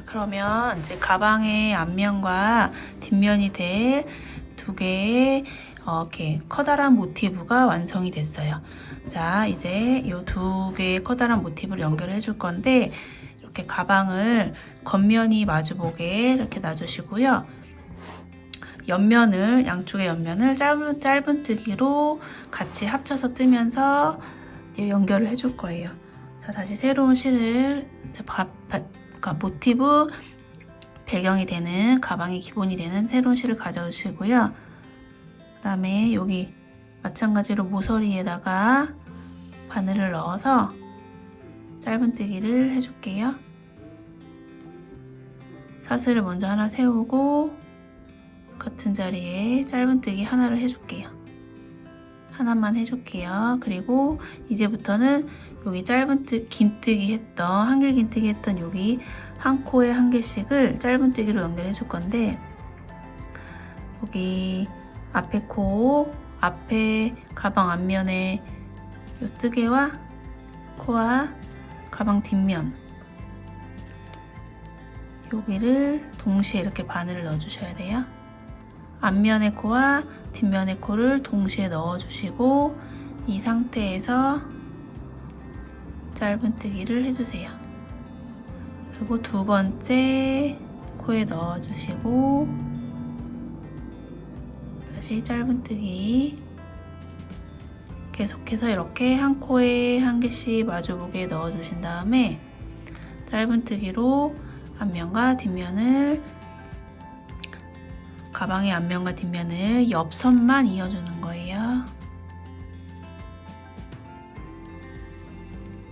자, 그러면 이제 가방의 앞면과 뒷면이 될 두 개의 어, 이렇게 커다란 모티브가 완성이 됐어요. 자, 이제 이 두 개의 커다란 모티브를 연결해 줄 건데 이렇게 가방을 겉면이 마주보게 이렇게 놔주시고요. 옆면을 양쪽의 옆면을 짧은 짧은뜨기로 같이 합쳐서 뜨면서 연결을 해줄 거예요. 자 다시 새로운 실을 자, 바, 바, 그러니까 모티브 배경이 되는 가방의 기본이 되는 새로운 실을 가져오시고요. 그 다음에 여기 마찬가지로 모서리에다가 바늘을 넣어서 짧은뜨기를 해줄게요. 사슬을 먼저 하나 세우고 같은 자리에 짧은뜨기 하나를 해줄게요. 하나만 해줄게요. 그리고 이제부터는 여기 짧은 뜨 긴뜨기 했던 한길 긴뜨기 했던 여기 한 코에 한 개씩을 짧은뜨기로 연결해 줄 건데 여기 앞에 코 앞에 가방 앞면에 이 뜨개와 코와 가방 뒷면 여기를 동시에 이렇게 바늘을 넣어 주셔야 돼요. 앞면의 코와 뒷면의 코를 동시에 넣어주시고 이 상태에서 짧은뜨기를 해주세요. 그리고 두 번째 코에 넣어주시고 다시 짧은뜨기 계속해서 이렇게 한 코에 한 개씩 마주보게 넣어주신 다음에 짧은뜨기로 앞면과 뒷면을 가방의 앞면과 뒷면을 옆선만 이어주는 거예요.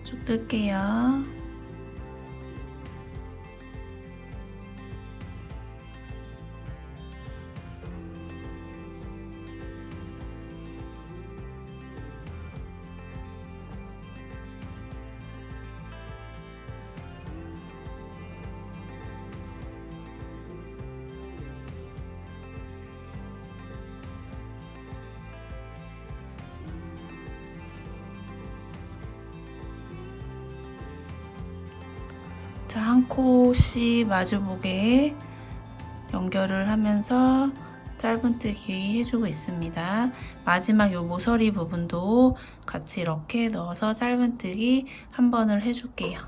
쭉 뜰게요. 자, 한 코씩 마주보게 연결을 하면서 짧은뜨기 해주고 있습니다. 마지막 요 모서리 부분도 같이 이렇게 넣어서 짧은뜨기 한 번을 해줄게요.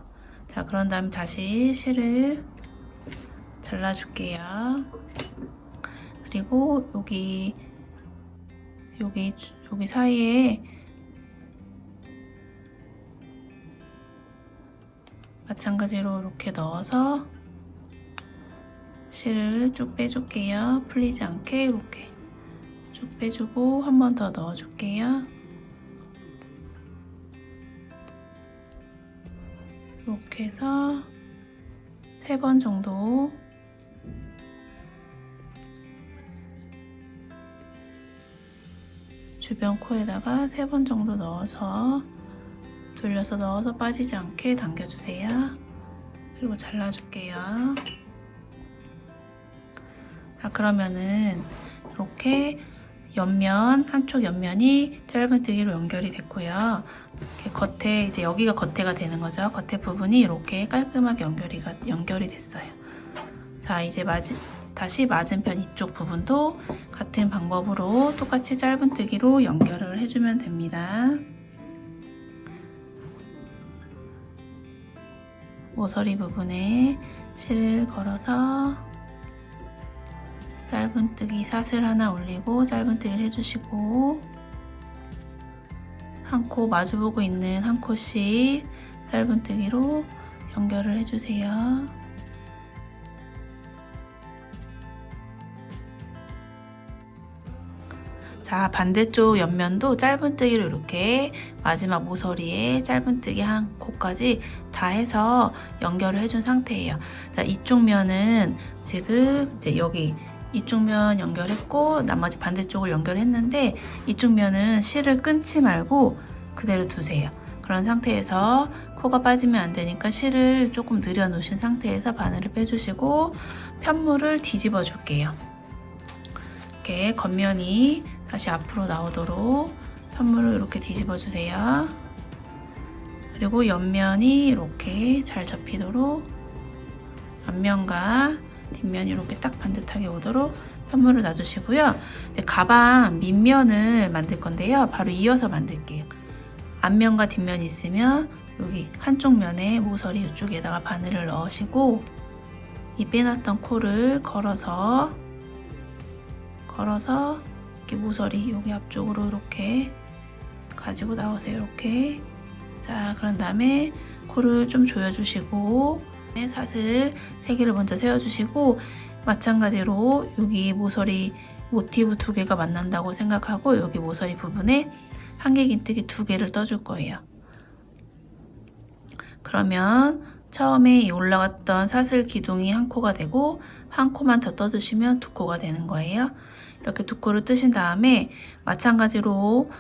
자, 그런 다음에 다시 실을 잘라줄게요. 그리고 여기 여기 여기 사이에 마찬가지로 이렇게 넣어서 실을 쭉 빼줄게요. 풀리지 않게 이렇게 쭉 빼주고 한 번 더 넣어줄게요. 이렇게 해서 세 번 정도 주변 코에다가 세 번 정도 넣어서 돌려서 넣어서 빠지지 않게 당겨주세요. 그리고 잘라줄게요. 자, 그러면은 이렇게 옆면, 한쪽 옆면이 짧은뜨기로 연결이 됐고요. 이렇게 겉에, 이제 여기가 겉에가 되는 거죠. 겉에 부분이 이렇게 깔끔하게 연결이, 연결이 됐어요. 자, 이제 맞이, 다시 맞은편 이쪽 부분도 같은 방법으로 똑같이 짧은뜨기로 연결을 해주면 됩니다. 모서리 부분에 실을 걸어서 짧은뜨기 사슬 하나 올리고 짧은뜨기를 해주시고 한 코 마주보고 있는 한 코씩 짧은뜨기로 연결을 해주세요. 자 반대쪽 옆면도 짧은뜨기로 이렇게 마지막 모서리에 짧은뜨기 한 코까지 다 해서 연결을 해준 상태예요. 자 이쪽 면은 지금 이제 여기 이쪽 면 연결했고 나머지 반대쪽을 연결했는데 이쪽 면은 실을 끊지 말고 그대로 두세요. 그런 상태에서 코가 빠지면 안 되니까 실을 조금 늘려 놓으신 상태에서 바늘을 빼주시고 편물을 뒤집어 줄게요. 이렇게 겉면이 다시 앞으로 나오도록 편물을 이렇게 뒤집어 주세요. 그리고 옆면이 이렇게 잘 접히도록 앞면과 뒷면이 이렇게 딱 반듯하게 오도록 편물을 놔주시고요. 가방 밑면을 만들 건데요. 바로 이어서 만들게요. 앞면과 뒷면이 있으면 여기 한쪽 면에 모서리 이쪽에다가 바늘을 넣으시고 이 빼놨던 코를 걸어서 걸어서 이렇게 모서리 여기 앞쪽으로 이렇게 가지고 나오세요. 이렇게 자 그런 다음에 코를 좀 조여주시고 네, 사슬 3개를 먼저 세워주시고 마찬가지로 여기 모서리 모티브 두 개가 만난다고 생각하고 여기 모서리 부분에 한길긴뜨기 두 개를 떠줄 거예요. 그러면 처음에 이 올라갔던 사슬 기둥이 한 코가 되고 한 코만 더 떠주시면 두 코가 되는 거예요. 이렇게 두 코를 뜨신 다음에 마찬가지로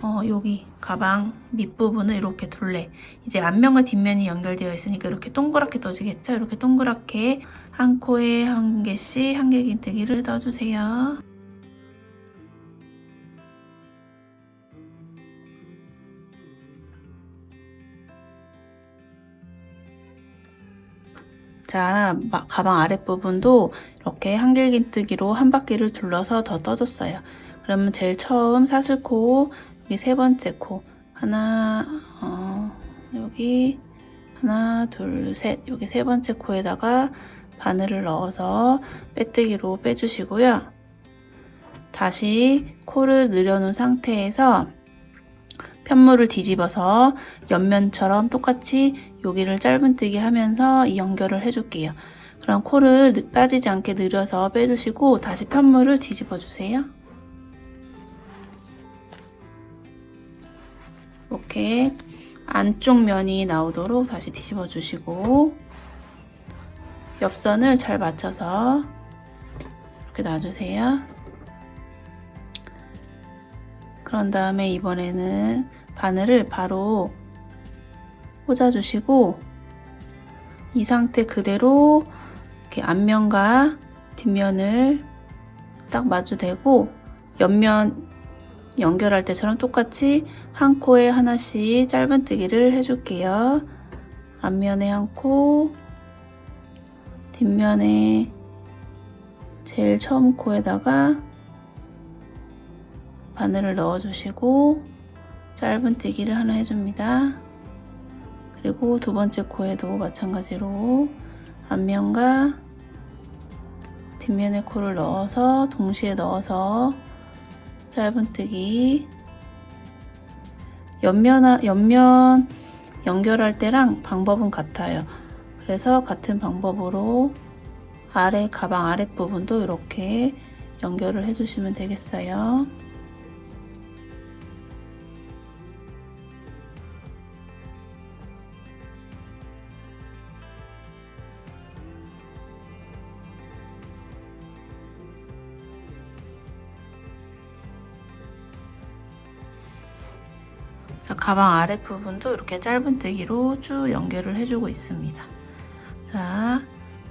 어, 여기 가방 밑부분을 이렇게 둘레 이제 앞면과 뒷면이 연결되어 있으니까 이렇게 동그랗게 떠지겠죠? 이렇게 동그랗게 한 코에 한 개씩 한길긴뜨기를 떠주세요. 자, 마- 가방 아랫부분도 이렇게 한길긴뜨기로 한 바퀴를 둘러서 더 떠줬어요. 그러면 제일 처음 사슬코 여기 세 번째 코 하나 어, 여기 하나 둘 셋 여기 세 번째 코에다가 바늘을 넣어서 빼뜨기로 빼주시고요. 다시 코를 늘여놓은 상태에서 편물을 뒤집어서 옆면처럼 똑같이 여기를 짧은뜨기 하면서 이 연결을 해줄게요. 그럼 코를 느- 빠지지 않게 늘려서 빼주시고 다시 편물을 뒤집어 주세요. 이렇게 안쪽 면이 나오도록 다시 뒤집어 주시고 옆선을 잘 맞춰서 이렇게 놔주세요. 그런 다음에 이번에는 바늘을 바로 꽂아주시고 이 상태 그대로 이렇게 앞면과 뒷면을 딱 마주대고 옆면 연결할 때처럼 똑같이 한 코에 하나씩 짧은뜨기를 해줄게요. 앞면에 한 코, 뒷면에 제일 처음 코에다가 바늘을 넣어주시고 짧은뜨기를 하나 해줍니다. 그리고 두 번째 코에도 마찬가지로 앞면과 뒷면에 코를 넣어서 동시에 넣어서 짧은뜨기 옆면, 옆면 연결할 때랑 방법은 같아요. 그래서 같은 방법으로 아래 가방 아랫부분도 이렇게 연결을 해주시면 되겠어요. 가방 아랫부분도 이렇게 짧은뜨기로 쭉 연결을 해주고 있습니다. 자,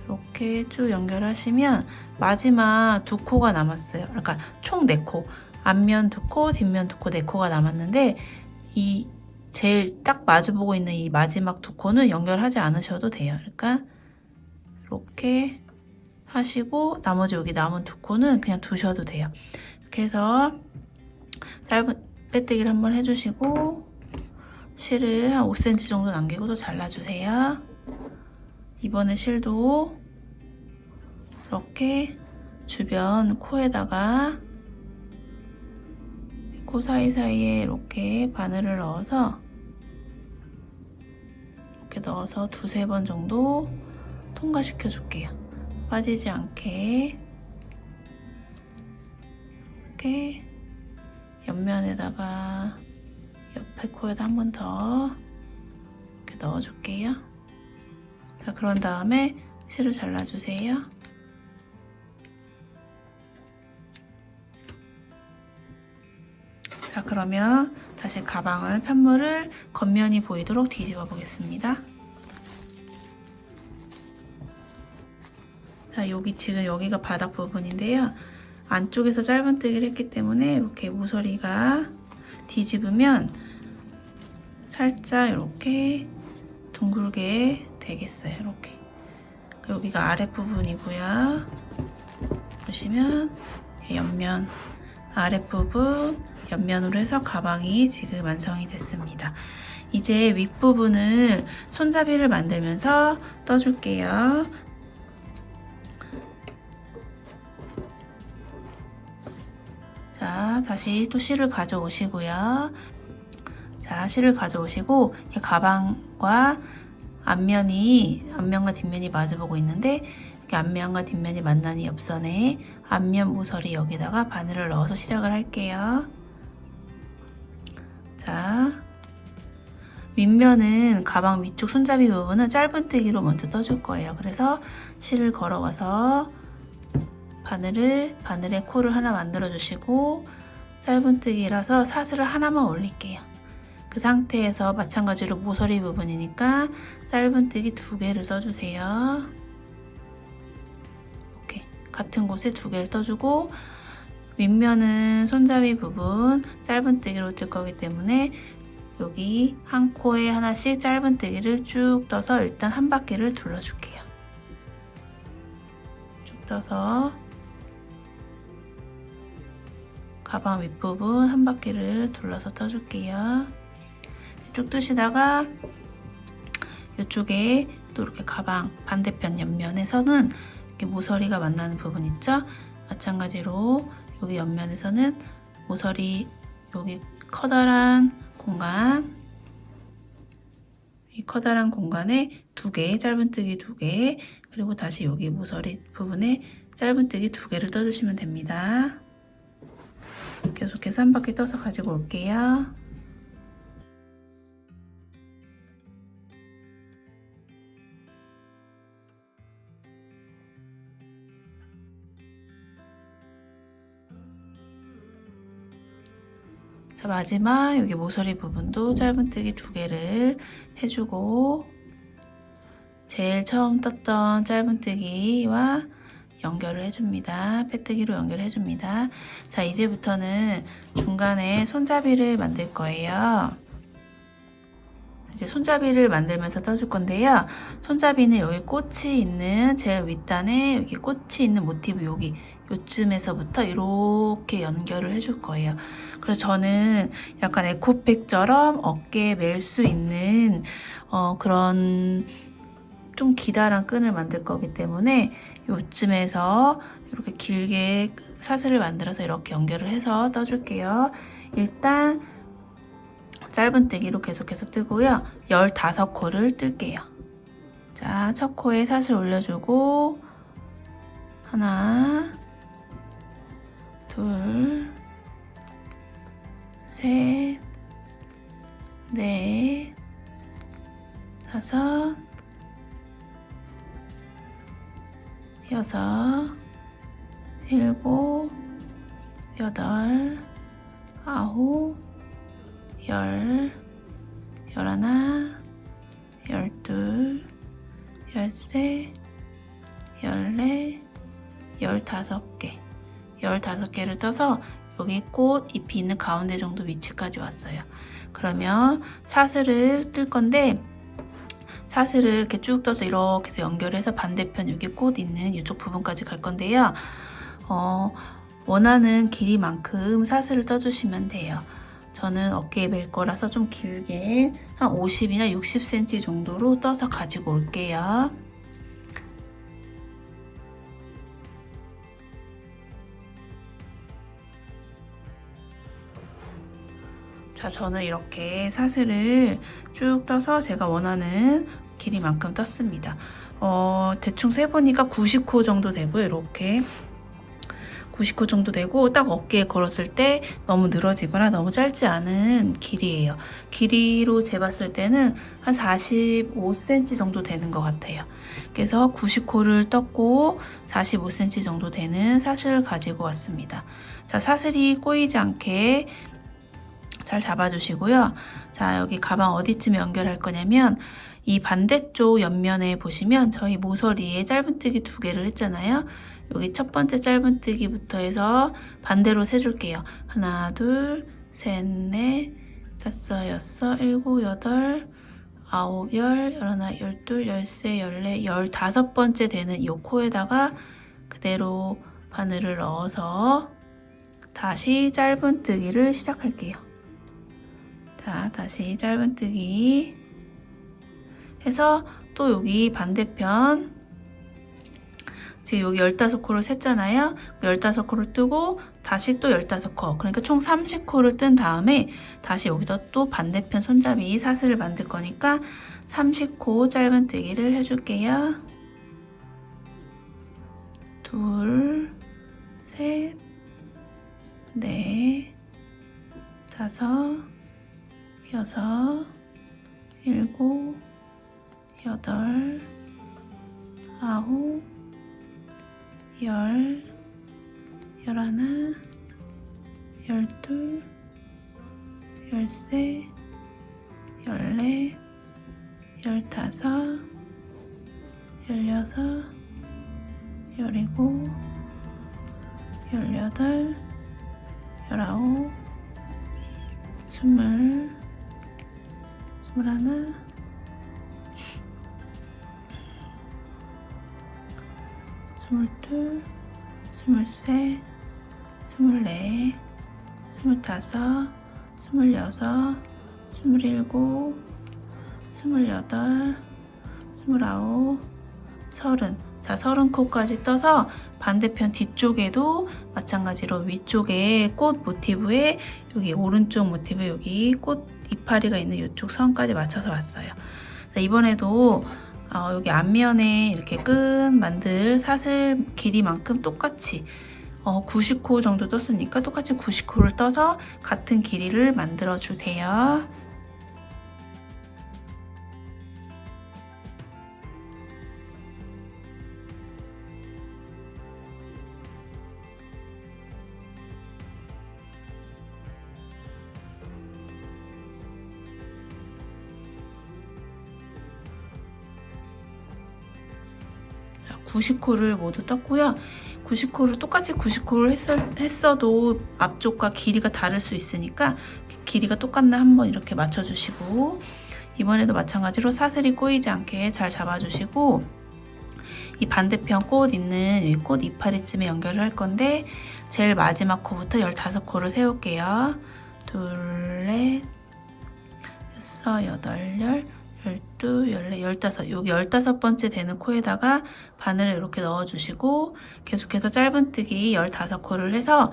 이렇게 쭉 연결하시면 마지막 두 코가 남았어요. 그러니까 총 네 코. 앞면 두 코, 뒷면 두 코, 네 코가 남았는데 이 제일 딱 마주보고 있는 이 마지막 두 코는 연결하지 않으셔도 돼요. 그러니까 이렇게 하시고 나머지 여기 남은 두 코는 그냥 두셔도 돼요. 이렇게 해서 짧은 빼뜨기를 한번 해주시고 실을 한 5cm 정도 남기고 또 잘라주세요. 이번에 실도 이렇게 주변 코에다가 코 사이사이에 이렇게 바늘을 넣어서 이렇게 넣어서 두세 번 정도 통과시켜 줄게요. 빠지지 않게 이렇게 옆면에다가 옆에 코에다 한번 더 이렇게 넣어줄게요. 자, 그런 다음에 실을 잘라주세요. 자, 그러면 다시 가방을 편물을 겉면이 보이도록 뒤집어 보겠습니다. 자, 여기 지금 여기가 바닥 부분인데요. 안쪽에서 짧은뜨기를 했기 때문에 이렇게 모서리가 뒤집으면 살짝 이렇게 둥글게 되겠어요. 이렇게. 여기가 아랫부분이고요. 보시면 옆면 아랫부분 옆면으로 해서 가방이 지금 완성이 됐습니다. 이제 윗부분을 손잡이를 만들면서 떠줄게요. 자, 다시 또 실을 가져오시고요. 자, 실을 가져오시고 이 가방과 앞면이 앞면과 뒷면이 마주보고 있는데 앞면과 뒷면이 만나는 옆선에 앞면 모서리 여기다가 바늘을 넣어서 시작을 할게요. 자, 윗면은 가방 위쪽 손잡이 부분은 짧은뜨기로 먼저 떠줄 거예요. 그래서 실을 걸어가서 바늘을 바늘에 코를 하나 만들어 주시고 짧은뜨기라서 사슬을 하나만 올릴게요. 그 상태에서 마찬가지로 모서리 부분이니까 짧은뜨기 두 개를 떠주세요. 이렇게 같은 곳에 두 개를 떠주고 윗면은 손잡이 부분 짧은뜨기로 뜰 거기 때문에 여기 한 코에 하나씩 짧은뜨기를 쭉 떠서 일단 한 바퀴를 둘러줄게요. 쭉 떠서 가방 윗부분 한 바퀴를 둘러서 떠줄게요. 쭉 뜨시다가 이쪽에 또 이렇게 가방 반대편 옆면에서는 이렇게 모서리가 만나는 부분 있죠? 마찬가지로 여기 옆면에서는 모서리 여기 커다란 공간 이 커다란 공간에 두 개, 짧은뜨기 두 개, 그리고 다시 여기 모서리 부분에 짧은뜨기 두 개를 떠주시면 됩니다. 계속해서 한 바퀴 떠서 가지고 올게요. 자, 마지막 여기 모서리 부분도 짧은뜨기 두 개를 해주고 제일 처음 떴던 짧은뜨기와 연결을 해줍니다. 빼뜨기로 연결해줍니다. 자, 이제부터는 중간에 손잡이를 만들 거예요. 이제 손잡이를 만들면서 떠줄 건데요. 손잡이는 여기 꽃이 있는 제일 윗단에 여기 꽃이 있는 모티브 여기 요쯤에서부터 이렇게 연결을 해줄 거예요. 그래서 저는 약간 에코백처럼 어깨에 멜 수 있는 어, 그런 좀 기다란 끈을 만들 거기 때문에 요쯤에서 이렇게 길게 사슬을 만들어서 이렇게 연결을 해서 떠줄게요. 일단 짧은뜨기로 계속해서 뜨고요. 15코를 뜰게요. 자, 첫 코에 사슬 올려주고 하나 둘 셋, 넷, 다섯, 여섯, 개를 떠서 여기 꽃 잎이 있는 가운데 정도 위치까지 왔어요. 그러면 사슬을 뜰 건데 사슬을 이렇게 쭉 떠서 이렇게 해서 연결해서 반대편 여기 꽃 있는 이쪽 부분까지 갈 건데요. 어, 원하는 길이만큼 사슬을 떠주시면 돼요. 저는 어깨에 멜 거라서 좀 길게 한 50이나 60cm 정도로 떠서 가지고 올게요. 자, 저는 이렇게 사슬을 쭉 떠서 제가 원하는 길이만큼 떴습니다. 어, 대충 세보니까 90코 정도 되고요. 이렇게 90코 정도 되고 딱 어깨에 걸었을 때 너무 늘어지거나 너무 짧지 않은 길이에요. 길이로 재봤을 때는 한 45cm 정도 되는 것 같아요. 그래서 90코를 떴고 45cm 정도 되는 사슬을 가지고 왔습니다. 자, 사슬이 꼬이지 않게 잘 잡아주시고요. 자, 여기 가방 어디쯤에 연결할 거냐면 이 반대쪽 옆면에 보시면 저희 모서리에 짧은뜨기 두 개를 했잖아요. 여기 첫 번째 짧은뜨기부터 해서 반대로 세줄게요. 하나, 둘, 셋, 넷, 다섯, 여섯, 일곱, 여덟, 아홉, 열, 열하나, 열둘, 열세, 열네, 열다섯 번째 되는 이 코에다가 그대로 바늘을 넣어서 다시 짧은뜨기를 시작할게요. 자, 다시 짧은뜨기 해서 또 여기 반대편 지금 여기 15코를 셌잖아요. 15코를 뜨고 다시 또 15코. 그러니까 총 30코를 뜬 다음에 다시 여기다 또 반대편 손잡이 사슬을 만들 거니까 30코 짧은뜨기를 해줄게요. 둘, 셋, 넷, 다섯, 여섯, 일곱, 스물다섯, 스물여섯, 스물일곱, 스물여덟, 스물아홉, 서른. 자, 서른 코까지 떠서 반대편 뒤쪽에도 마찬가지로 위쪽에 꽃 모티브에 여기 오른쪽 모티브에 여기 꽃 이파리가 있는 이쪽 선까지 맞춰서 왔어요. 자, 이번에도 어, 여기 앞면에 이렇게 끈 만들 사슬 길이만큼 똑같이 어, 90코 정도 떴으니까 똑같이 90코를 떠서 같은 길이를 만들어 주세요. 자, 90코를 모두 떴고요. 90코를 똑같이 90코를 했어, 도 앞쪽과 길이가 다를 수 있으니까 길이가 똑같나 한번 이렇게 맞춰주시고 이번에도 마찬가지로 사슬이 꼬이지 않게 잘 잡아주시고 이 반대편 꽃 있는 이 꽃 이파리쯤에 연결을 할 건데 제일 마지막 코부터 15코를 세울게요. 둘, 넷, 여섯, 여덟, 열, 열두, 열네, 열다섯. 여기 열다섯 번째 되는 코에다가 바늘을 이렇게 넣어주시고 계속해서 짧은뜨기 열다섯 코를 해서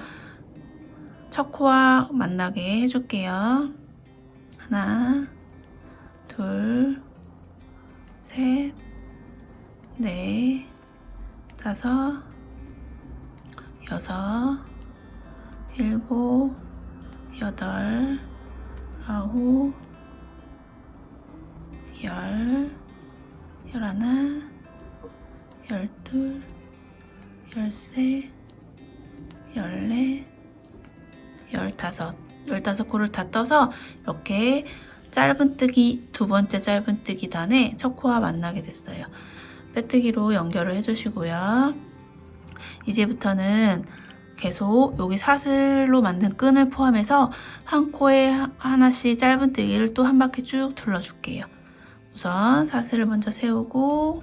첫 코와 만나게 해줄게요. 하나, 둘, 셋, 넷, 다섯, 여섯, 일곱, 여덟, 아홉, 열, 열하나, 열둘, 열세, 열네, 열다섯. 열다섯 코를 다 떠서 이렇게 짧은뜨기 두 번째 짧은뜨기 단에 첫 코와 만나게 됐어요. 빼뜨기로 연결을 해주시고요. 이제부터는 계속 여기 사슬로 만든 끈을 포함해서 한 코에 하나씩 짧은뜨기를 또 한 바퀴 쭉 둘러줄게요. 우선 사슬을 먼저 세우고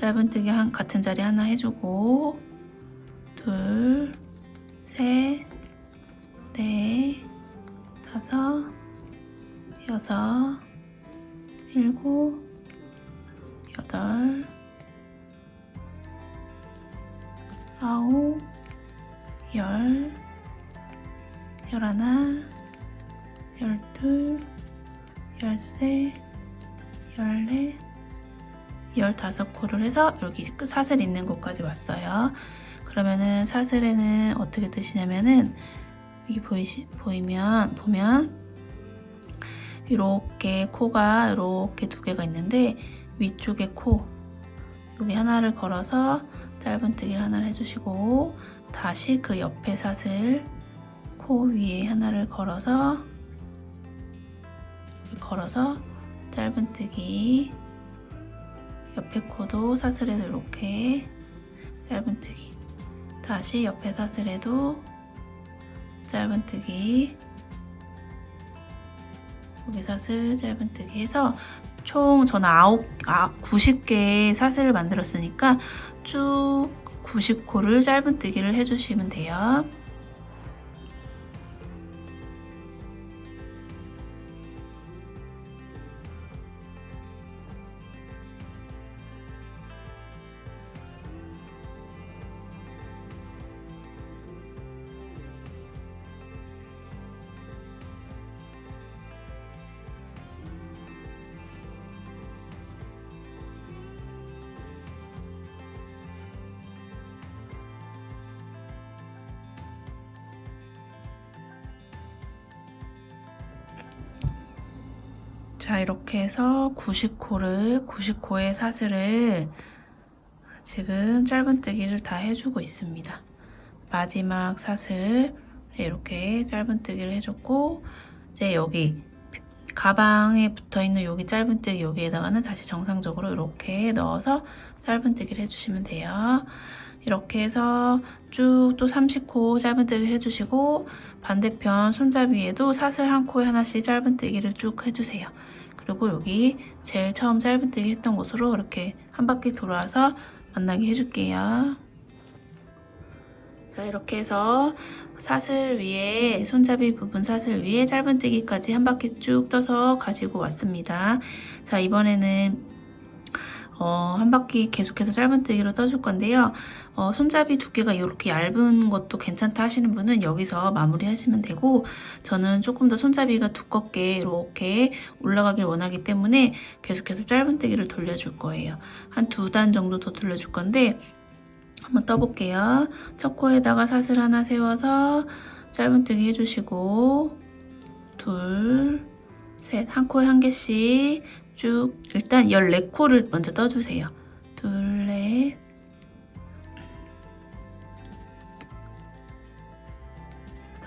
짧은뜨기 한 같은 자리 하나 해주고 둘, 셋, 넷, 다섯, 여섯, 일곱, 여덟, 아홉, 열, 열하나, 열둘, 열세, 열네, 열다섯 코를 해서 여기 끝 사슬 있는 곳까지 왔어요. 그러면은 사슬에는 어떻게 뜨시냐면은 여기 보이시 보이면 보면 이렇게 코가 이렇게 두 개가 있는데 위쪽에 코 여기 하나를 걸어서 짧은뜨기를 하나를 해주시고 다시 그 옆에 사슬 코 위에 하나를 걸어서 걸어서 짧은뜨기 옆에 코도 사슬에도 이렇게 짧은뜨기 다시 옆에 사슬에도 짧은뜨기 여기 사슬 짧은뜨기 해서 총 저는 아홉 아 90개의 사슬을 만들었으니까 쭉 90코를 짧은뜨기를 해주시면 돼요. 자 이렇게 해서 90코를 90코의 사슬을 지금 짧은뜨기를 다 해주고 있습니다. 마지막 사슬 이렇게 짧은뜨기를 해줬고 이제 여기 가방에 붙어있는 여기 짧은뜨기 여기에다가는 다시 정상적으로 이렇게 넣어서 짧은뜨기를 해주시면 돼요. 이렇게 해서 쭉 또 30코 짧은뜨기를 해주시고 반대편 손잡이에도 사슬 한 코에 하나씩 짧은뜨기를 쭉 해주세요. 그리고 여기 제일 처음 짧은뜨기 했던 곳으로 이렇게 한 바퀴 돌아와서 만나게 해줄게요. 자 이렇게 해서 사슬 위에 손잡이 부분 사슬 위에 짧은뜨기까지 한 바퀴 쭉 떠서 가지고 왔습니다. 자 이번에는 어, 한 바퀴 계속해서 짧은뜨기로 떠줄 건데요. 어, 손잡이 두께가 이렇게 얇은 것도 괜찮다 하시는 분은 여기서 마무리 하시면 되고 저는 조금 더 손잡이가 두껍게 이렇게 올라가길 원하기 때문에 계속해서 짧은뜨기를 돌려줄 거예요. 한 두 단 정도 더 돌려줄 건데 한번 떠볼게요. 첫 코에다가 사슬 하나 세워서 짧은뜨기 해주시고 둘, 셋, 한 코에 한 개씩 쭉 일단 14코를 먼저 떠주세요. 둘, 넷,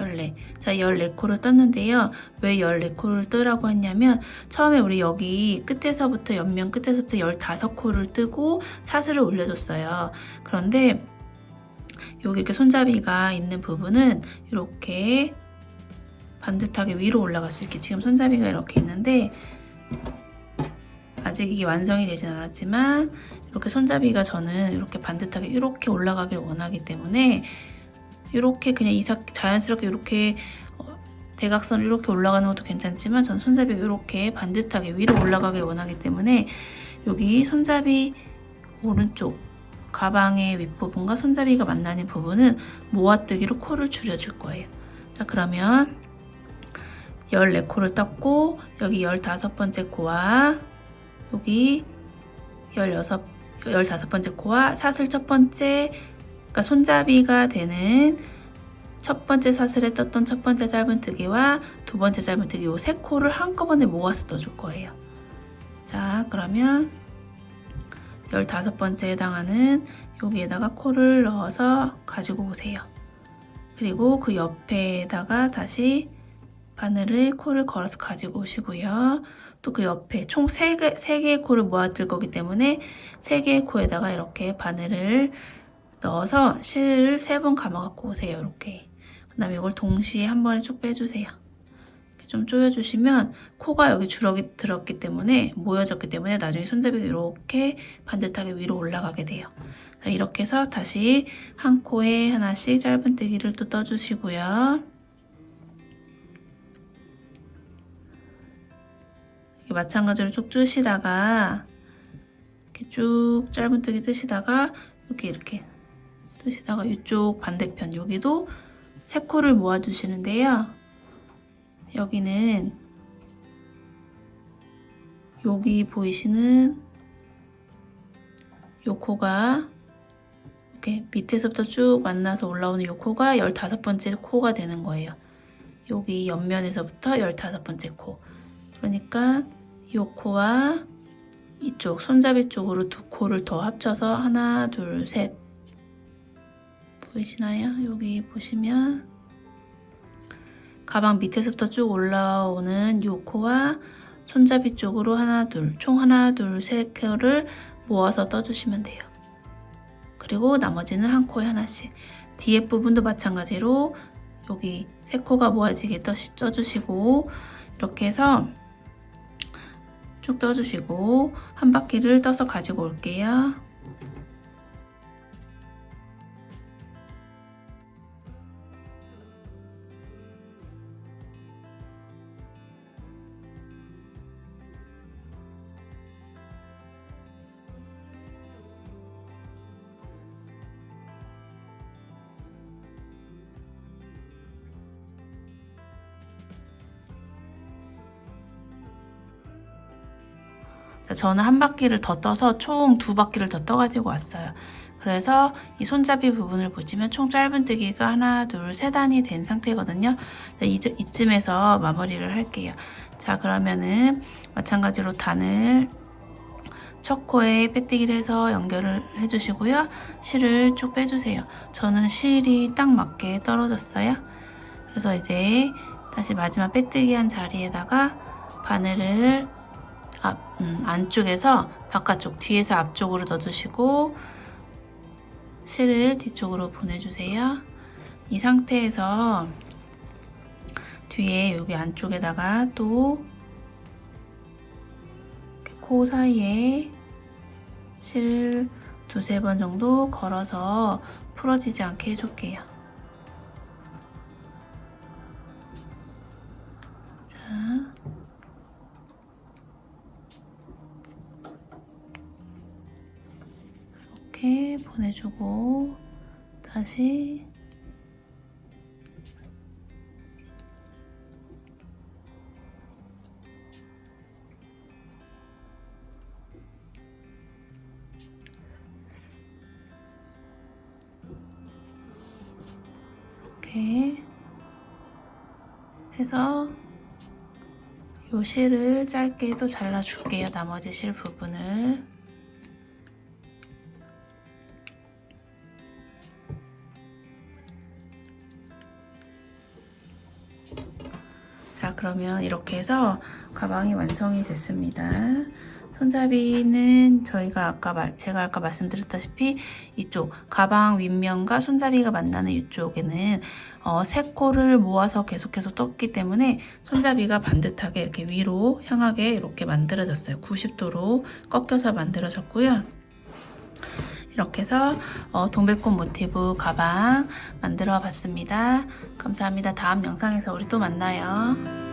열네. 자, 14코를 떴는데요. 왜 14코를 뜨라고 했냐면 처음에 우리 여기 끝에서부터 옆면 끝에서부터 15코를 뜨고 사슬을 올려줬어요. 그런데 여기 이렇게 손잡이가 있는 부분은 이렇게 반듯하게 위로 올라갈 수 있게 지금 손잡이가 이렇게 있는데 아직 이게 완성이 되진 않았지만 이렇게 손잡이가 저는 이렇게 반듯하게 이렇게 올라가길 원하기 때문에 이렇게 그냥 이사 자연스럽게 이렇게 어, 대각선으로 이렇게 올라가는 것도 괜찮지만 전 손잡이가 이렇게 반듯하게 위로 올라가길 원하기 때문에 여기 손잡이 오른쪽 가방의 윗부분과 손잡이가 만나는 부분은 모아뜨기로 코를 줄여줄 거예요. 자 그러면 14코를 떴고 여기 15번째 코와 여기 16, 15번째 코와 사슬 첫 번째 그러니까 손잡이가 되는 첫 번째 사슬에 떴던 첫 번째 짧은뜨기와 두 번째 짧은뜨기 이세 코를 한꺼번에 모아서 떠줄 거예요. 자 그러면 15번째에 해당하는 여기에다가 코를 넣어서 가지고 오세요. 그리고 그 옆에다가 다시 바늘을 코를 걸어서 가지고 오시고요. 또 그 옆에 총 3개, 3개의 코를 모아둘 거기 때문에 3개의 코에다가 이렇게 바늘을 넣어서 실을 3번 감아 갖고 오세요. 이렇게. 그 다음에 이걸 동시에 한 번에 쭉 빼주세요. 좀 조여주시면 코가 여기 주럭이 들었기 때문에 모여졌기 때문에 나중에 손잡이가 이렇게 반듯하게 위로 올라가게 돼요. 자, 이렇게 해서 다시 한 코에 하나씩 짧은뜨기를 또 떠주시고요. 이렇게 마찬가지로 쭉 뜨시다가 이렇게 쭉 짧은뜨기 뜨시다가 여기 이렇게 뜨시다가 이쪽 반대편 여기도 세 코를 모아주시는데요. 여기는 여기 보이시는 요 코가 이렇게 밑에서부터 쭉 만나서 올라오는 요 코가 15번째 코가 되는 거예요. 여기 옆면에서부터 15번째 코. 그러니까 요 코와 이쪽 손잡이 쪽으로 두 코를 더 합쳐서 하나, 둘, 셋 보이시나요? 여기 보시면 가방 밑에서부터 쭉 올라오는 요 코와 손잡이 쪽으로 하나 둘, 총 하나 둘 세 켜를 모아서 떠주시면 돼요. 그리고 나머지는 한 코에 하나씩. 뒤에 부분도 마찬가지로 여기 세 코가 모아지게 떠, 떠주시고 이렇게 해서 쭉 떠주시고 한 바퀴를 떠서 가지고 올게요. 저는 한 바퀴를 더 떠서 총 두 바퀴를 더 떠가지고 왔어요. 그래서 이 손잡이 부분을 보시면 총 짧은뜨기가 하나, 둘, 세 단이 된 상태거든요. 이쯤에서 마무리를 할게요. 자, 그러면은 마찬가지로 단을 첫 코에 빼뜨기를 해서 연결을 해주시고요. 실을 쭉 빼주세요. 저는 실이 딱 맞게 떨어졌어요. 그래서 이제 다시 마지막 빼뜨기 한 자리에다가 바늘을 앞, 음, 안쪽에서 바깥쪽, 뒤에서 앞쪽으로 넣어주시고 실을 뒤쪽으로 보내주세요. 이 상태에서 뒤에 여기 안쪽에다가 또 코 사이에 실을 두세 번 정도 걸어서 풀어지지 않게 해줄게요. 보내주고 다시 이렇게 해서 요 실을 짧게 또 잘라줄게요. 나머지 실 부분을. 그러면 이렇게 해서 가방이 완성이 됐습니다. 손잡이는 저희가 아까 말, 제가 아까 말씀드렸다시피 이쪽 가방 윗면과 손잡이가 만나는 이쪽에는 어, 세 코를 모아서 계속해서 떴기 때문에 손잡이가 반듯하게 이렇게 위로 향하게 이렇게 만들어졌어요. 90도로 꺾여서 만들어졌고요. 이렇게 해서 어, 동백꽃 모티브 가방 만들어 봤습니다. 감사합니다. 다음 영상에서 우리 또 만나요.